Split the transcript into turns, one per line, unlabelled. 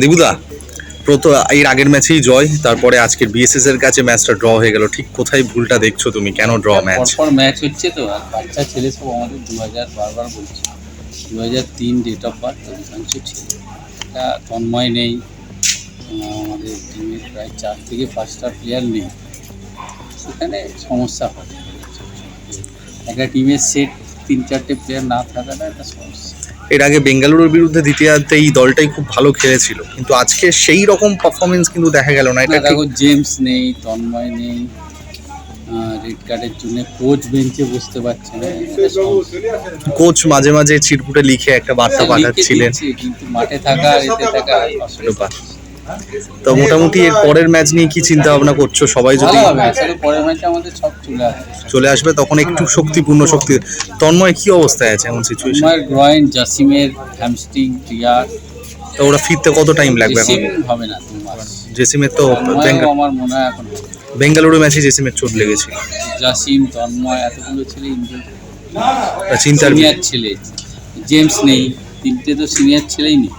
দেবুদা প্রথম এর আগের ম্যাচেই জয় তারপরে আজকের বিএসএস এর কাছে ম্যাচটা ড্র হয়ে গেল। ঠিক কোথায় ভুলটা দেখছ তুমি? কেন ড্র ম্যাচ?
পরপর ম্যাচ হচ্ছে তো আর বাচ্চা ছেলে সব আমাদের দু হাজার বারবার বলছে। দু হাজার তিন ডেট অফ বার্থ অধিকাংশ ছেলে। এটা তন্ময় নেই। আমাদের টিমের প্রায় চার থেকে পাঁচটা প্লেয়ার নেই। সেখানে সমস্যা হয়। একটা টিমের সেট তিন চারটে প্লেয়ার না থাকাটা একটা সমস্যা।
এর আগে বেঙ্গালুরুর বিরুদ্ধে দ্বিতীয়ার্ধে এই দলটাই খুব ভালো খেলেছিল। কিন্তু আজকে সেই রকম পারফরমেন্স কিন্তু দেখা গেল না। এটা
দেখো জেমস নেই তন্ময় নেই রেড কার্ডের জন্য কোচ বেঞ্চে বসতে পারছে না।
কোচ মাঝে মাঝে চিরকুটে লিখে একটা বার্তা পাঠাচ্ছিলেন।
কিন্তু মাঠে থাকা এতে থাকা।
তো মোটামুটি এর পরের ম্যাচ নিয়ে কি চিন্তা ভাবনা করছ? সবাই যদি
ভালো হবে আসলে পরের ম্যাচে আমাদের সব চলে আসবে।
চলে আসবে তখন একটু শক্তিপূর্ণ শক্তি। তন্ময় কি অবস্থায় আছে এমন সিচুয়েশন
গ্রয়েন জাসিমের হ্যামস্ট্রিং টিয়ার
তো ওরা ফিরতে কত টাইম লাগবে এখন?
হবে না
জেসিমের তো
আমার মনে হয় এখন
বেঙ্গালুরু ম্যাচে জেসিমের চোট লেগেছে
জাসিম তন্ময় এতগুলো ছেলে ইন্ডিয়ান
চিন্তার
ছেলে। জেমস নেই। তিনটে তো সিনিয়র ছেলেই নেই।